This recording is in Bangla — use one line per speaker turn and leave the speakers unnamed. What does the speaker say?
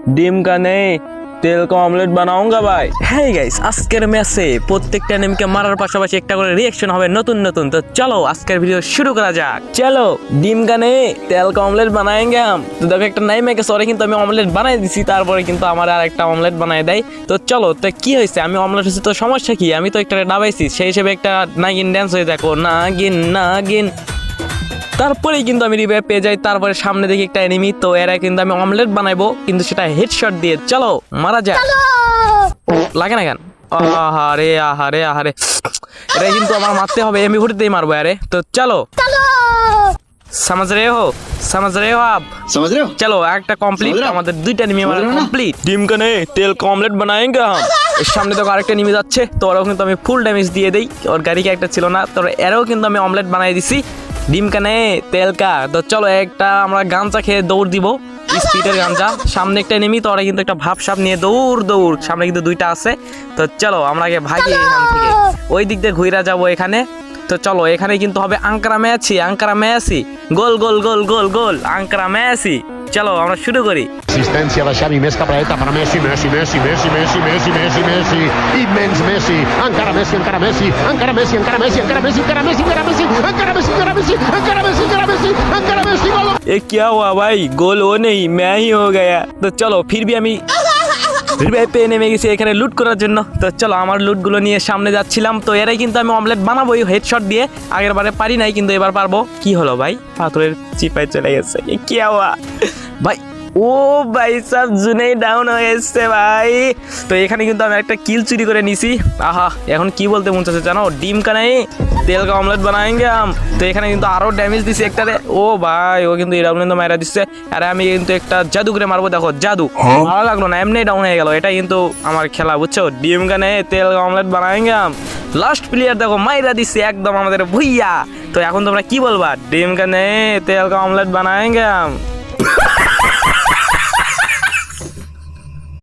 ডিম का नहीं তেল का ऑमलेट बनाऊंगा भाई
হ্যাঁ গাইস আজকের ম্যাচে প্রত্যেকটা এনিমিকে মারার পাশাপাশি একটা করে রিয়াকশন হবে নতুন নতুন তো চলো আজকের ভিডিও শুরু করা যাক
चलो ডিম का नहीं তেল का ऑमलेट बनाएंगे हम তো দেখো একটা নাই মেকে সরে কিন্তু আমি অমলেট বানাই দিছি তারপরে কিন্তু আমার আর একটা অমলেট বানাই দেয় তো চলো তো কি হয়েছে আমি অমলেট হচ্ছে তো সমস্যা কি আমি তো একটা ডাবাইছি সেই হিসেবে একটা নাগিন ড্যান্স হয়ে দেখো নাগিন নাগিন তারপরেই কিন্তু আমি রিভাইভ পেয়ে যাই তারপরে সামনে দেখি একটা এনিমি তো এরা কিন্তু আমি অমলেট বানাইবো কিন্তু সেটা হেডশট দিয়ে চলো মারা যায় লাগে না কেন আহারে আহারে আহারে এটা কিন্তু আমার মারতে হবে এমনি ঘুরতেই মারবো আরে তো চলো समझ रहे हो समझ रहे हो आप
समझ रहे हो
चलो একটা কমপ্লিট
समझ रहे हो?
আমাদের দুইটা এনিমি মারা
समझ रहे हो ना?
কমপ্লিট ডিম কানে তেল का ऑमलेट बनाएंगे हम এর সামনে দেখো আরেকটা এনিমি যাচ্ছে তো ওরাও কিন্তু আমি ফুল ড্যামেজ দিয়ে দেই ওর গাড়িকে একটা ছিল না তো এরাও কিন্তু আমি অমলেট বানাই দিছি ডিম কানে তেল কা। তো চলো একটা আমরা গামছা খেয়ে দৌড় দিব। স্পিডের গামচা সামনে একটা নেমি তো ওরা কিন্তু একটা ভাব সাপ নিয়ে দৌড় দৌড়। সামনে কিন্তু দুইটা আছে। তো চলো আমরা আগে ভাগি এখান থেকে। ওই দিক দিয়ে ঘুরে যাব এখানে। তো চলো এখানে কিন্তু হবে Ankara Messi Ankara Messi. Goal goal goal goal goal. Ankara Messi চলো আমরা শুরু করি
Asistencia da Xavi, més cap a dreta per a Messi, Messi, Messi, Messi, Messi, Messi, Messi, Messi, immens Messi, encara Messi, encara Messi, encara Messi, encara Messi, encara Messi, encara Messi, encara Messi, encara Messi, encara Messi, encara Messi, encara Messi, encara Messi, gol!
ये क्या हुआ भाई गोल हो नहीं मैं ही हो गया তো চলো ফির भी আমি রিভাইভ পেয়ে নেমে গেছি এখানে লুট করার জন্য। তো চলো আমার লুটগুলো নিয়ে সামনে যাচ্ছিলাম। তো এরাই কিন্তু আমি অমলেট বানাবোই হেডশট দিয়ে। আগের বারে পারি নাই কিন্তু এবার পারব। কি হলো ভাই? পাথরের চিপায় চলে গেছে। কেওয়া কি ভাই ও ভাই সব জুনেই ডাউন হয়ে এসছে ভাই। তো এখানে কিন্তু আমি একটা কিল চুরি করে নিছি। আহা এখন কি বলতে মন চাচ্ছে জানো? ডিম কানাই তেল কা অমলেট বানায়েঙ্গে আম। তো এখানে কিন্তু আরও ড্যামেজ দিছি একটা ও ভাই ও কিন্তু এটা কিন্তু মায়েরা দিচ্ছে আরে আমি কিন্তু একটা জাদু করে মারবো দেখো জাদু। হ্যাঁ? ভালো লাগল না এমনি ডাউন হয়ে গেল। এটা কিন্তু আমার খেলা বুঝছ? ডিম কানাই তেল কা অমলেট বানায়েঙ্গে আম। লাস্ট প্লেয়ার দেখো মাইরা দিচ্ছে একদম আমাদের ভুইয়া। তো এখন তোমরা কি বলবা? ডিম কানে তেল কা অমলেট বানায়েঙ্গে আম।